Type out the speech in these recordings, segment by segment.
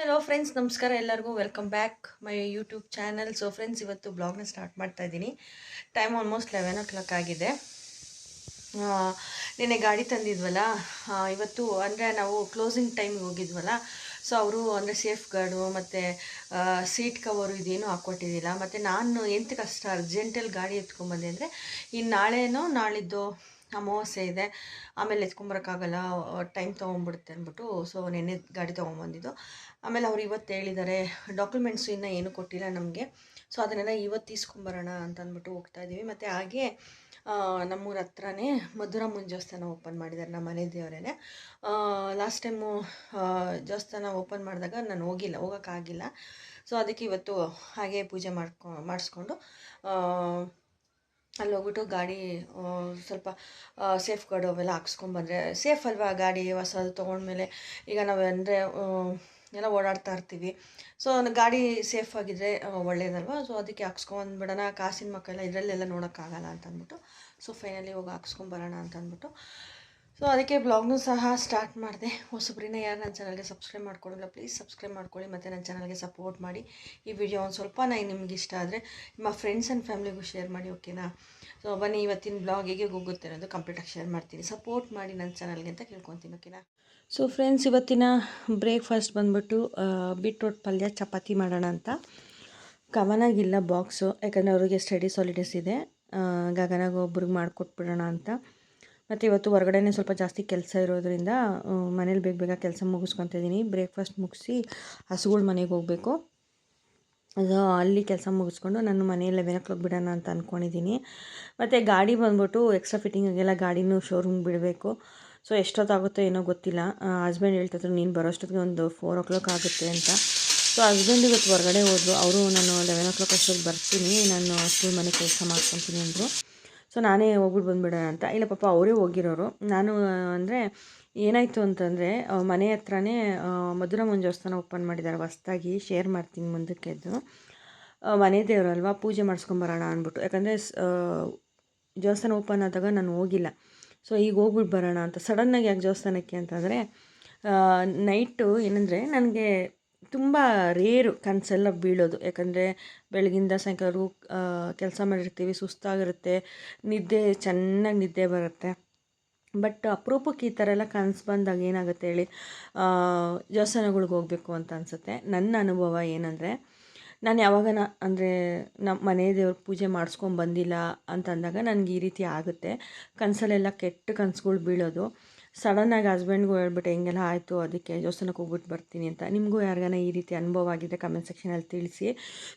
Hello friends ನಮಸ್ಕಾರ. ಎಲ್ಲರಿಗೂ welcome back my YouTube channel so friends ಇವತ್ತು ಬ್ಲಾಗ್ನ ಸ್ಟಾರ್ಟ್ ಮಾಡ್ತಾ ಇದ್ದೀನಿ. Time almost eleven o'clock ಆಗಿದೆ ನಿನ್ನೆ ಗಾಡಿ ತಂದಿದ್ವಲ್ಲ? ಇವತ್ತು ಅಂದರೆ ನಾವು ಕ್ಲೋಸಿಂಗ್ ಟೈಮ್ಗೆ ಹೋಗಿದ್ವಲ್ಲ? ಸೊ ಅವರು ಅಂದರೆ ಸೇಫ್ ಗಾರ್ಡು ಮತ್ತು ಸೀಟ್ ಕವರು ಇದೇನು ಹಾಕ್ಕೊಟ್ಟಿದ್ದಿಲ್ಲ ಮತ್ತು ನಾನು ಎಂತಕ್ಕೆ ಕಷ್ಟ ಅರ್ಜೆಂಟಲ್ಲಿ ಗಾಡಿ ಎತ್ಕೊಂಬಂದೆ ಅಂದರೆ ಇನ್ನು ನಾಳೆನೋ ನಾಳಿದ್ದು ಅಮಾವಾಸ್ಯೆ ಇದೆ. ಆಮೇಲೆ ಎತ್ಕೊಂಬರೋಕ್ಕಾಗಲ್ಲ ಟೈಮ್ ತೊಗೊಂಬಿಡುತ್ತೆ ಅಂದ್ಬಿಟ್ಟು ಸೊ ನೆನ್ನೆ ಗಾಡಿ ತೊಗೊಂಬಂದಿದ್ದು. ಆಮೇಲೆ ಅವ್ರು ಇವತ್ತು ಹೇಳಿದ್ದಾರೆ ಡಾಕ್ಯುಮೆಂಟ್ಸು ಇನ್ನೂ ಏನೂ ಕೊಟ್ಟಿಲ್ಲ ನಮಗೆ. ಸೊ ಅದನ್ನೆಲ್ಲ ಇವತ್ತು ಇಸ್ಕೊಂಬರೋಣ ಅಂತ ಅಂದ್ಬಿಟ್ಟು ಹೋಗ್ತಾ ಇದ್ದೀವಿ ಮತ್ತು ಹಾಗೆ ನಮ್ಮೂರ ಹತ್ರನೇ ಮಧುರಾ ದೇವಸ್ಥಾನ ಓಪನ್ ಮಾಡಿದ್ದಾರೆ ನಮ್ಮ ಮನೆ ದೇವರೇ ಲಾಸ್ಟ್ ಟೈಮು ದೇವಸ್ಥಾನ ಓಪನ್ ಮಾಡಿದಾಗ ನಾನು ಹೋಗಿಲ್ಲ, ಹೋಗೋಕ್ಕಾಗಿಲ್ಲ. ಸೊ ಅದಕ್ಕೆ ಇವತ್ತು ಹಾಗೆ ಪೂಜೆ ಮಾಡ್ಕೊ, ಮಾಡಿಸ್ಕೊಂಡು ಅಲ್ಲಿ ಹೋಗ್ಬಿಟ್ಟು ಗಾಡಿ ಸ್ವಲ್ಪ ಸೇಫ್ ಗಾರ್ಡ್ ಅವೆಲ್ಲ ಹಾಕ್ಸ್ಕೊಂಬಂದ್ರೆ ಸೇಫ್ ಅಲ್ವಾ ಗಾಡಿ ಹೊಸದು ತೊಗೊಂಡ್ಮೇಲೆ? ಈಗ ನಾವು ಅಂದರೆ ಎಲ್ಲ ಓಡಾಡ್ತಾ ಇರ್ತೀವಿ. ಸೊ ಗಾಡಿ ಸೇಫ್ ಆಗಿದ್ರೆ ಆ, ಒಳ್ಳೇದಲ್ವಾ? ಸೊ ಅದಕ್ಕೆ ಹಾಕ್ಸ್ಕೊಂಡ್ಬಿಡೋಣ. ಕಾಸಿನ ಮಕ್ಕಳೆಲ್ಲ ಇದರಲ್ಲೆಲ್ಲ ನೋಡೋಕ್ಕಾಗಲ್ಲ ಅಂತ ಅಂದ್ಬಿಟ್ಟು ಸೊ ಫೈನಲಿ ಹೋಗಿ ಹಾಕ್ಸ್ಕೊಂಬರೋಣ ಅಂತ ಅಂದ್ಬಿಟ್ಟು ಸೊ ಅದಕ್ಕೆ ಬ್ಲಾಗ್ನೂ ಸಹ ಸ್ಟಾರ್ಟ್ ಮಾಡಿದೆ. ಹೊಸಬ್ರಿನ ಯಾರು ನನ್ನ ಚಾನಲ್ಗೆ ಸಬ್ಸ್ಕ್ರೈಬ್ ಮಾಡ್ಕೊಳ್ಳಿಲ್ಲ ಪ್ಲೀಸ್ ಸಬ್ಸ್ಕ್ರೈಬ್ ಮಾಡ್ಕೊಳ್ಳಿ ಮತ್ತು ನನ್ನ ಚಾನಲ್ಗೆ ಸಪೋರ್ಟ್ ಮಾಡಿ. ಈ ವಿಡಿಯೋ ಒಂದು ಸ್ವಲ್ಪ ನಾನು ನಿಮ್ಗೆ ಇಷ್ಟ ಆದರೆ ನಿಮ್ಮ ಫ್ರೆಂಡ್ಸ್ ಆ್ಯಂಡ್ ಫ್ಯಾಮಿಲಿಗೂ ಶೇರ್ ಮಾಡಿ ಓಕೆನಾ ಸೊ ಬನ್ನಿ ಇವತ್ತಿನ ಬ್ಲಾಗ್ ಹೇಗೆ ಹೋಗುತ್ತೆ ಅನ್ನೋದು ಕಂಪ್ಲೀಟಾಗಿ ಶೇರ್ ಮಾಡ್ತೀನಿ. ಸಪೋರ್ಟ್ ಮಾಡಿ ನನ್ನ ಚಾನಲ್ಗೆ ಅಂತ ಕೇಳ್ಕೊತೀನಿ ಓಕೆನಾ ಸೊ ಫ್ರೆಂಡ್ಸ್ ಇವತ್ತಿನ ಬ್ರೇಕ್ಫಾಸ್ಟ್ ಬಂದುಬಿಟ್ಟು ಬೀಟ್ರೋಟ್ ಪಲ್ಯ ಚಪಾತಿ ಮಾಡೋಣ ಅಂತ. ಕವನಾಗಿಲ್ಲ ಬಾಕ್ಸು ಯಾಕಂದರೆ ಅವ್ರಿಗೆ ಸ್ಟಡೀಸ್ ಹಾಲಿಡೇಸ್ ಇದೆ. ಗಗನಾಗ ಒಬ್ರಿಗೆ ಮಾಡಿಕೊಟ್ಬಿಡೋಣ ಅಂತ. ಮತ್ತು ಇವತ್ತು ಹೊರಗಡೆನೇ ಸ್ವಲ್ಪ ಜಾಸ್ತಿ ಕೆಲಸ ಇರೋದರಿಂದ ಮನೇಲಿ ಬೇಗ ಬೇಗ ಕೆಲಸ ಮುಗಿಸ್ಕೊತಿದ್ದೀನಿ ಬ್ರೇಕ್ಫಾಸ್ಟ್ ಮುಗಿಸಿ ಹಸುಗಳು ಮನೆಗೆ ಹೋಗಬೇಕು. ಅದು ಅಲ್ಲಿ ಕೆಲಸ ಮುಗಿಸ್ಕೊಂಡು ನಾನು ಮನೆ ಲೆವೆನ್ ಓ ಕ್ಲಾಕ್ ಬಿಡೋಣ ಅಂತ ಅಂದ್ಕೊಂಡಿದ್ದೀನಿ ಮತ್ತು ಗಾಡಿ ಬಂದ್ಬಿಟ್ಟು ಎಕ್ಸ್ಟ್ರಾ ಫಿಟ್ಟಿಂಗಾಗೆಲ್ಲ ಗಾಡಿನೂ ಶೋರೂಮ್ಗೆ ಬಿಡಬೇಕು. ಸೊ ಎಷ್ಟೊತ್ತಾಗುತ್ತೋ ಏನೋ ಗೊತ್ತಿಲ್ಲ. ಹಸ್ಬೆಂಡ್ ಹೇಳ್ತಿದ್ರು, ನೀನು ಬರೋಷ್ಟೊತ್ತಿಗೆ ಒಂದು ಫೋರ್ ಓ ಕ್ಲಾಕ್ ಆಗುತ್ತೆ ಅಂತ. ಸೊ ಹಸ್ಬೆಂಡ್ ಇವತ್ತು ಹೊರಗಡೆ ಹೋದ್ರು. ಅವರು ನಾನು ಲೆವೆನ್ ಓ ಕ್ಲಾಕ್ ಅಷ್ಟೊತ್ತಿಗೆ ಬರ್ತೀನಿ. ನಾನು ಸ್ಕೂಲ್ ಮನೆ ಕೆಲಸ ಮಾಡ್ಕೊತೀನಿ ಅಂದರು. ಸೊ ನಾನೇ ಹೋಗ್ಬಿಟ್ಟು ಬಂದುಬಿಡೋಣ ಅಂತ. ಇಲ್ಲ ಪಾಪ ಅವರೇ ಹೋಗಿರೋರು. ನಾನು ಅಂದರೆ ಏನಾಯಿತು ಅಂತಂದರೆ ಮನೆ ಹತ್ರನೇ ಮಧುರ ದೇವಸ್ಥಾನ ಓಪನ್ ಮಾಡಿದ್ದಾರೆ ಹೊಸ್ದಾಗಿ ಶೇರ್ ಮಾಡ್ತೀನಿ ಮುಂದಕ್ಕೆದ್ದು. ಎದ್ದು ಮನೆ ದೇವರಲ್ವಾ, ಪೂಜೆ ಮಾಡಿಸ್ಕೊಂಬರೋಣ ಅಂದ್ಬಿಟ್ಟು. ಯಾಕಂದರೆ ದೇವಸ್ಥಾನ ಓಪನ್ ಆದಾಗ ನಾನು ಹೋಗಿಲ್ಲ. ಸೊ ಈಗ ಹೋಗ್ಬಿಟ್ಟು ಬರೋಣ ಅಂತ. ಸಡನ್ನಾಗಿ ಯಾಕೆ ದೇವಸ್ಥಾನಕ್ಕೆ ಅಂತಂದರೆ ನೈಟು ಏನಂದರೆ, ನನಗೆ ತುಂಬ ರೇರು ಕನಸೆಲ್ಲ ಬೀಳೋದು. ಯಾಕಂದರೆ ಬೆಳಗಿಂದ ಸಾಯಂಕಾಲ ಕೆಲಸ ಮಾಡಿರ್ತೀವಿ, ಸುಸ್ತಾಗಿರುತ್ತೆ, ನಿದ್ದೆ, ಚೆನ್ನಾಗಿ ನಿದ್ದೆ ಬರುತ್ತೆ. ಬಟ್ ಅಪರೂಪಕ್ಕೆ ಈ ಥರ ಎಲ್ಲ ಕನಸು ಬಂದಾಗ ಏನಾಗುತ್ತೆ ಹೇಳಿ ದೇವಸ್ಥಾನಗಳ್ಗೆ ಹೋಗಬೇಕು ಅಂತ ಅನಿಸುತ್ತೆ. ನನ್ನ ಅನುಭವ ಏನಂದರೆ, ನಾನು ಯಾವಾಗನ, ಅಂದರೆ ನಮ್ಮ ಮನೆ ದೇವ್ರ ಪೂಜೆ ಮಾಡಿಸ್ಕೊಂಡು ಬಂದಿಲ್ಲ ಅಂತಂದಾಗ ನನಗೆ ಈ ರೀತಿ ಆಗುತ್ತೆ. ಕನಸಲ್ಲೆಲ್ಲ ಕೆಟ್ಟ ಕನಸುಗಳು ಬೀಳೋದು. ಸಡನ್ನಾಗಿ ಹಸ್ಬೆಂಡ್ಗೂ ಹೇಳ್ಬಿಟ್ಟು ಹೆಂಗೆಲ್ಲ ಆಯಿತು, ಅದಕ್ಕೆ ದೇವಸ್ಥಾನಕ್ಕೆ ಹೋಗ್ಬಿಟ್ಟು ಬರ್ತೀನಿ ಅಂತ ನಿಮಗೂ ಯಾರಿಗಾನ ಈ ರೀತಿ ಅನುಭವ ಆಗಿದೆ ಕಮೆಂಟ್ ಸೆಕ್ಷನಲ್ಲಿ ತಿಳಿಸಿ.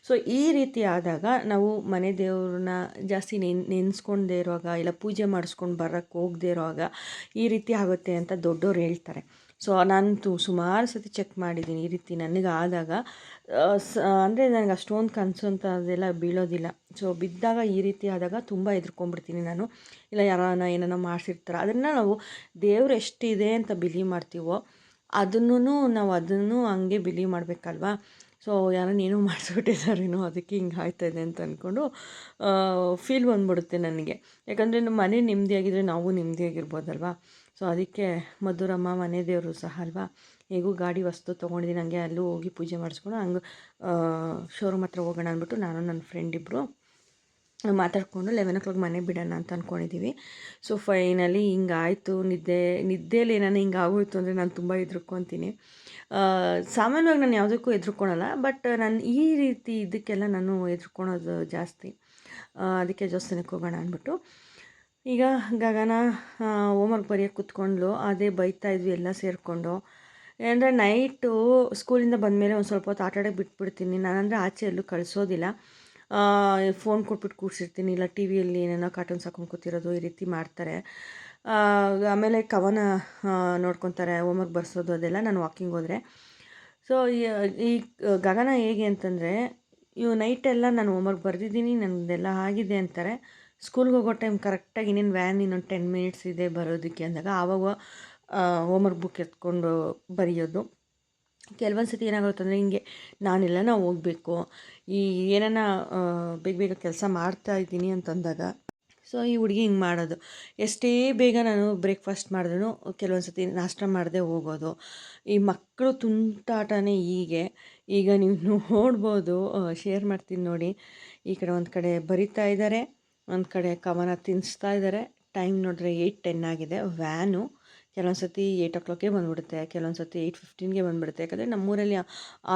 ಸೊ ಈ ರೀತಿ ಆದಾಗ ನಾವು ಮನೆ ದೇವ್ರನ್ನ ಜಾಸ್ತಿ ನೆನ್, ನೆನೆಸ್ಕೊಂಡೇ ಇರುವಾಗ, ಇಲ್ಲ ಪೂಜೆ ಮಾಡಿಸ್ಕೊಂಡು ಬರೋಕ್ಕೆ ಹೋಗದೇ ಇರುವಾಗ ಈ ರೀತಿ ಆಗುತ್ತೆ ಅಂತ ದೊಡ್ಡವ್ರು ಹೇಳ್ತಾರೆ. ಸೊ ನಾನು ಸುಮಾರು ಸತಿ ಚೆಕ್ ಮಾಡಿದ್ದೀನಿ ಈ ರೀತಿ ನನಗೆ ಆದಾಗ ಸ, ಅಂದರೆ ನನಗೆ ಅಷ್ಟೊಂದು ಕನಸು ಅಂತ ಅದೆಲ್ಲ ಬೀಳೋದಿಲ್ಲ. ಸೊ ಬಿದ್ದಾಗ ಈ ರೀತಿ ಆದಾಗ ತುಂಬ ಹೆದ್ರ್ಕೊಂಡ್ಬಿಡ್ತೀನಿ ನಾನು. ಇಲ್ಲ ಯಾರನ್ನ ಏನನ್ನ ಮಾಡಿಸಿರ್ತಾರೆ. ಅದನ್ನು ನಾವು ದೇವ್ರು ಎಷ್ಟಿದೆ ಅಂತ ಬಿಲೀವ್ ಮಾಡ್ತೀವೋ ಅದನ್ನು ನಾವು ಅದನ್ನು ಹಂಗೆ ಬಿಲೀವ್ ಮಾಡಬೇಕಲ್ವಾ? ಸೊ ಯಾರನ್ನ ಏನೋ ಮಾಡಿಸ್ಬಿಟ್ಟಿದ್ದಾರೇನೋ ಅದಕ್ಕೆ ಹಿಂಗೆ ಆಯ್ತಾಯಿದೆ ಅಂತ ಅಂದ್ಕೊಂಡು ಫೀಲ್ ಬಂದ್ಬಿಡುತ್ತೆ ನನಗೆ. ಯಾಕಂದರೆ ನಮ್ಮ ಮನೆ ನೆಮ್ಮದಿಯಾಗಿದ್ದರೆ ನಾವು ನೆಮ್ಮದಿಯಾಗಿರ್ಬೋದಲ್ವಾ? ಸೊ, ಅದಕ್ಕೆ ಮಧುರಮ್ಮ ಮನೆ ದೇವರು ಸಹ ಅಲ್ವಾ? ಹೇಗೂ ಗಾಡಿ, ವಸ್ತು ತೊಗೊಂಡಿದ್ದೀನಿ, ಹಂಗೆ ಅಲ್ಲೂ ಹೋಗಿ ಪೂಜೆ ಮಾಡಿಸ್ಕೊಂಡು ಹಂಗೆ ಶೋರೂಮ್ ಹತ್ರ ಹೋಗೋಣ ಅಂದ್ಬಿಟ್ಟು ನಾನು, ನನ್ನ ಫ್ರೆಂಡ್ ಇಬ್ಬರು ಮಾತಾಡಿಕೊಂಡು ಲೆವೆನ್ ಓ ಕ್ಲಾಕ್ ಮನೆ ಬಿಡೋಣ ಅಂತ ಅಂದ್ಕೊಂಡಿದ್ದೀವಿ ಸೊ ಫೈನಲಿ ಹಿಂಗಾಯಿತು. ನಿದ್ದೆ, ನಿದ್ದೆಯಲ್ಲಿ ಏನಾನ ಹಿಂಗೆ ಆಗೋಯ್ತು ಅಂದರೆ ನಾನು ತುಂಬ ಹೆದ್ರಕೊತೀನಿ. ಸಾಮಾನ್ಯವಾಗಿ ನಾನು ಯಾವುದಕ್ಕೂ ಹೆದ್ರುಕೊಳಲ್ಲ ಬಟ್ ನಾನು ಈ ರೀತಿ ಇದಕ್ಕೆಲ್ಲ ನಾನು ಹೆದ್ರುಕೊಳೋದು ಜಾಸ್ತಿ. ಅದಕ್ಕೆ ಜೋಸ್ತನಕ್ಕೆ ಹೋಗೋಣ ಅಂದ್ಬಿಟ್ಟು. ಈಗ ಗಗನ ಹೋಮ್ವರ್ಕ್ ಬರೆಯೋಕೆ ಕೂತ್ಕೊಂಡ್ಲು. ಅದೇ ಬೈತಾ ಇದ್ವಿ ಎಲ್ಲ ಸೇರಿಕೊಂಡು. ಏನಂದರೆ ನೈಟು ಸ್ಕೂಲಿಂದ ಬಂದಮೇಲೆ ಒಂದು ಸ್ವಲ್ಪ ಹೊತ್ತು ಆಟ ಆಡೋಕ್ಕೆ ಬಿಟ್ಬಿಡ್ತೀನಿ. ನಾನಂದರೆ ಆಚೆ ಎಲ್ಲೂ ಕಳಿಸೋದಿಲ್ಲ. ಫೋನ್ ಕೊಟ್ಬಿಟ್ಟು ಕೂರಿಸಿರ್ತೀನಿ, ಇಲ್ಲ ಟಿ ವಿಯಲ್ಲಿ ಏನೇನೋ ಕಾರ್ಟೂನ್ಸ್ ಹಾಕೊಂಡು ಕೂತಿರೋದು ಈ ರೀತಿ ಮಾಡ್ತಾರೆ. ಆಮೇಲೆ ಕವನ ನೋಡ್ಕೊತಾರೆ ಹೋಮ್ವರ್ಕ್ ಬರ್ಸೋದು ಅದೆಲ್ಲ ನಾನು ವಾಕಿಂಗ್ ಹೋದರೆ. ಸೊ ಈ ಗಗನ ಹೇಗೆ ಅಂತಂದರೆ, ಇವು ನೈಟೆಲ್ಲ ನಾನು ಹೋಮ್ವರ್ಕ್ ಬರೆದಿದ್ದೀನಿ ನನ್ನದೆಲ್ಲ ಆಗಿದೆ ಅಂತಾರೆ. ಸ್ಕೂಲ್ಗೆ ಹೋಗೋ ಟೈಮ್ ಕರೆಕ್ಟಾಗಿ ಇನ್ನೇನು ವ್ಯಾನ್ ಇನ್ನೊಂದು ಟೆನ್ ಮಿನಿಟ್ಸ್ ಇದೆ ಬರೋದಕ್ಕೆ ಅಂದಾಗ ಆವಾಗ ಹೋಮ್ವರ್ಕ್ ಬುಕ್ ಎತ್ಕೊಂಡು ಬರೆಯೋದು. ಕೆಲವೊಂದು ಸತಿ ಏನಾಗುತ್ತೆ ಅಂದರೆ ಹಿಂಗೆ ನಾನೆಲ್ಲನ ಹೋಗಬೇಕು, ಈ ಏನನ ಬೇಗ ಬೇಗ ಕೆಲಸ ಮಾಡ್ತಾ ಇದ್ದೀನಿ ಅಂತಂದಾಗ, ಸೊ ಈ ಹುಡುಗಿ ಹಿಂಗೆ ಮಾಡೋದು. ಎಷ್ಟೇ ಬೇಗ ನಾನು ಬ್ರೇಕ್ಫಾಸ್ಟ್ ಮಾಡಿದ್ರೂ ಕೆಲವೊಂದು ಸತಿ ನಾಷ್ಟ ಮಾಡದೆ ಹೋಗೋದು. ಈ ಮಕ್ಕಳು ತುಂಟಾಟನೇ ಹೀಗೆ. ಈಗ ನೀವು ನೋಡ್ಬೋದು ಶೇರ್ ಮಾಡ್ತೀನಿ ನೋಡಿ. ಈ ಕಡೆ ಒಂದು ಕಡೆ ಬರಿತಾ ಇದ್ದಾರೆ ಒಂದು ಕಡೆ ಕವನ ತಿನ್ನಿಸ್ತಾ ಇದ್ದಾರೆ ಟೈಮ್ ನೋಡಿದ್ರೆ ಏಯ್ಟ್ ಟೆನ್ ಆಗಿದೆ ವ್ಯಾನು. ಕೆಲವೊಂದು ಸತಿ ಏಯ್ಟ್ ಓ ಕ್ಲಾಕ್ಗೆ ಬಂದುಬಿಡುತ್ತೆ, ಕೆಲವೊಂದು ಸತಿ ಏಯ್ಟ್ ಫಿಫ್ಟೀನ್ಗೆ ಬಂದುಬಿಡುತ್ತೆ. ಯಾಕಂದರೆ ನಮ್ಮೂರಲ್ಲಿ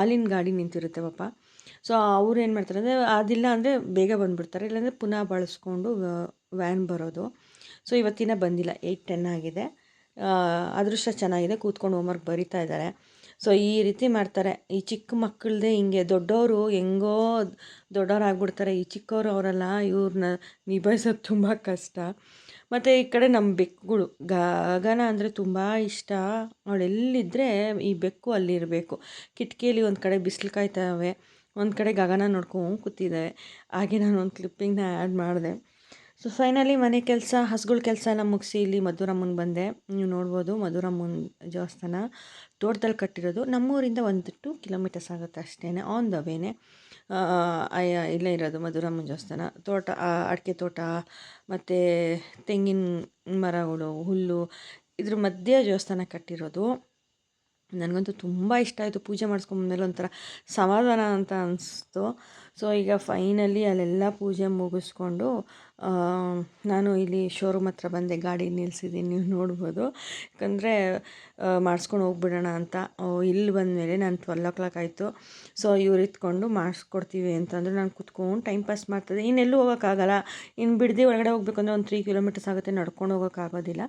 ಆಲಿನ ಗಾಡಿ ನಿಂತಿರುತ್ತೆ ಪಾಪ. ಸೊ ಅವ್ರು ಏನು ಮಾಡ್ತಾರೆ ಅಂದರೆ, ಅದಿಲ್ಲ ಅಂದರೆ ಬೇಗ ಬಂದುಬಿಡ್ತಾರೆ. ಇಲ್ಲಾಂದರೆ ಪುನಃ ಬಳಸ್ಕೊಂಡು ವ್ಯಾನ್ ಬರೋದು. ಸೊ ಇವತ್ತಿನ ಬಂದಿಲ್ಲ ಏಯ್ಟ್ ಟೆನ್ ಆಗಿದೆ. ಅದೃಷ್ಟ ಚೆನ್ನಾಗಿದೆ. ಕೂತ್ಕೊಂಡು ಹೋಮ್ವರ್ಕ್ ಬರಿತಾ ಇದ್ದಾರೆ. ಸೊ ಈ ರೀತಿ ಮಾಡ್ತಾರೆ. ಈ ಚಿಕ್ಕ ಮಕ್ಕಳದೇ ಹಿಂಗೆ ದೊಡ್ಡವರು ಹೆಂಗೋ ದೊಡ್ಡವ್ರು ಆಗ್ಬಿಡ್ತಾರೆ ಈ ಚಿಕ್ಕವರು ಅವರೆಲ್ಲ ಇವ್ರನ್ನ ನಿಭಾಯಿಸೋದು ತುಂಬ ಕಷ್ಟ. ಮತ್ತು ಈ ಕಡೆ ನಮ್ಮ ಬೆಕ್ಕುಗಳು ಗಗನ ಅಂದರೆ ತುಂಬ ಇಷ್ಟ. ಅವಳೆಲ್ಲಿದ್ದರೆ ಈ ಬೆಕ್ಕು ಅಲ್ಲಿರಬೇಕು. ಕಿಟಕಿಯಲ್ಲಿ ಒಂದು ಕಡೆ ಬಿಸಿಲು ಕಾಯ್ತಾವೆ ಒಂದು ಕಡೆ ಗಗನ ನೋಡ್ಕೊಂಡು ಕೂತಿದ್ದಾವೆ ಹಾಗೆ ನಾನು ಒಂದು ಕ್ಲಿಪ್ಪಿಂಗ್ನ ಆ್ಯಡ್ ಮಾಡಿದೆ. ಸೊ ಫೈನಲಿ ಮನೆ ಕೆಲಸ, ಹಸುಗಳ ಕೆಲಸ ಎಲ್ಲ ಮುಗಿಸಿ ಇಲ್ಲಿ ಮಧುರಮ್ಮನ ಬಂದೆ. ನೀವು ನೋಡ್ಬೋದು ಮಧುರಮ್ಮನ ದೇವಸ್ಥಾನ ತೋಟದಲ್ಲಿ ಕಟ್ಟಿರೋದು. ನಮ್ಮೂರಿಂದ ಒಂದು ಟು ಕಿಲೋಮೀಟರ್ಸ್ ಆಗುತ್ತೆ ಅಷ್ಟೇ ಆನ್ ದ ವೇನೆ ಇಲ್ಲೇ ಇರೋದು ಮಧುರಮ್ಮನ ದೇವಸ್ಥಾನ. ತೋಟ ಅಡಿಕೆ ತೋಟ, ಮತ್ತು ತೆಂಗಿನ ಮರಗಳು, ಹುಲ್ಲು, ಇದ್ರ ಮಧ್ಯೆ ದೇವಸ್ಥಾನ ಕಟ್ಟಿರೋದು. ನನಗಂತೂ ತುಂಬ ಇಷ್ಟ ಆಯಿತು ಪೂಜೆ ಮಾಡಿಸ್ಕೊಂಬಂದ್ಮೇಲೆ ಒಂಥರ ಸಮಾಧಾನ ಅಂತ ಅನಿಸ್ತು. ಸೊ ಈಗ ಫೈನಲಿ ಅಲ್ಲೆಲ್ಲ ಪೂಜೆ ಮುಗಿಸ್ಕೊಂಡು ನಾನು ಇಲ್ಲಿ ಶೋರೂಮ್ ಹತ್ರ ಬಂದೆ, ಗಾಡಿ ನಿಲ್ಲಿಸಿದ್ದೀನಿ ನೀವು ನೋಡ್ಬೋದು. ಯಾಕಂದರೆ ಮಾಡಿಸ್ಕೊಂಡು ಹೋಗ್ಬಿಡೋಣ ಅಂತ. ಇಲ್ಲಿ ಬಂದಮೇಲೆ ನಾನು ಟ್ವೆಲ್ ಓ ಕ್ಲಾಕ್ ಆಯಿತು. ಸೊ ಇವ್ರು ಇತ್ಕೊಂಡು ಮಾಡಿಸ್ಕೊಡ್ತೀವಿ ಅಂತಂದರೆ ನಾನು ಕುತ್ಕೊಂಡು ಟೈಮ್ ಪಾಸ್ ಮಾಡ್ತದೆ ಇನ್ನೆಲ್ಲೂ ಹೋಗೋಕ್ಕಾಗಲ್ಲ. ಇನ್ನು ಬಿಡದೆ ಒಳಗಡೆ ಹೋಗ್ಬೇಕಂದ್ರೆ ಒಂದು ತ್ರೀ ಕಿಲೋಮೀಟರ್ಸ್ ಆಗುತ್ತೆ, ನಡ್ಕೊಂಡು ಹೋಗೋಕ್ಕಾಗೋದಿಲ್ಲ.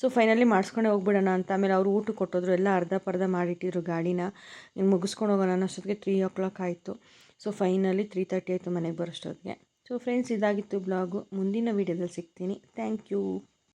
ಸೊ ಫೈನಲಿ ಮಾಡಿಸ್ಕೊಂಡೆ ಹೋಗ್ಬಿಡೋಣ ಅಂತ. ಆಮೇಲೆ ಅವರು ಊಟ ಕೊಟ್ಟೋದ್ರು, ಎಲ್ಲ ಅರ್ಧ ಪರ್ಧ ಮಾಡಿಟ್ಟಿದ್ರು ಗಾಡಿನ. ಮುಗಿಸ್ಕೊಂಡು ಹೋಗೋಣ ಅನ್ನೋಷ್ಟೊತ್ತಿಗೆ ತ್ರೀ ಓ ಕ್ಲಾಕ್ ಆಯಿತು. ಸೊ ಫೈನಲಿ ತ್ರೀ ತರ್ಟಿ ಆಯಿತು ಮನೆಗೆ ಬರೋಷ್ಟೊತ್ತಿಗೆ. ಸೊ ಫ್ರೆಂಡ್ಸ್ ಇದಾಗಿತ್ತು ಬ್ಲಾಗು ಮುಂದಿನ ವೀಡಿಯೋದಲ್ಲಿ ಸಿಗ್ತೀನಿ. Thank you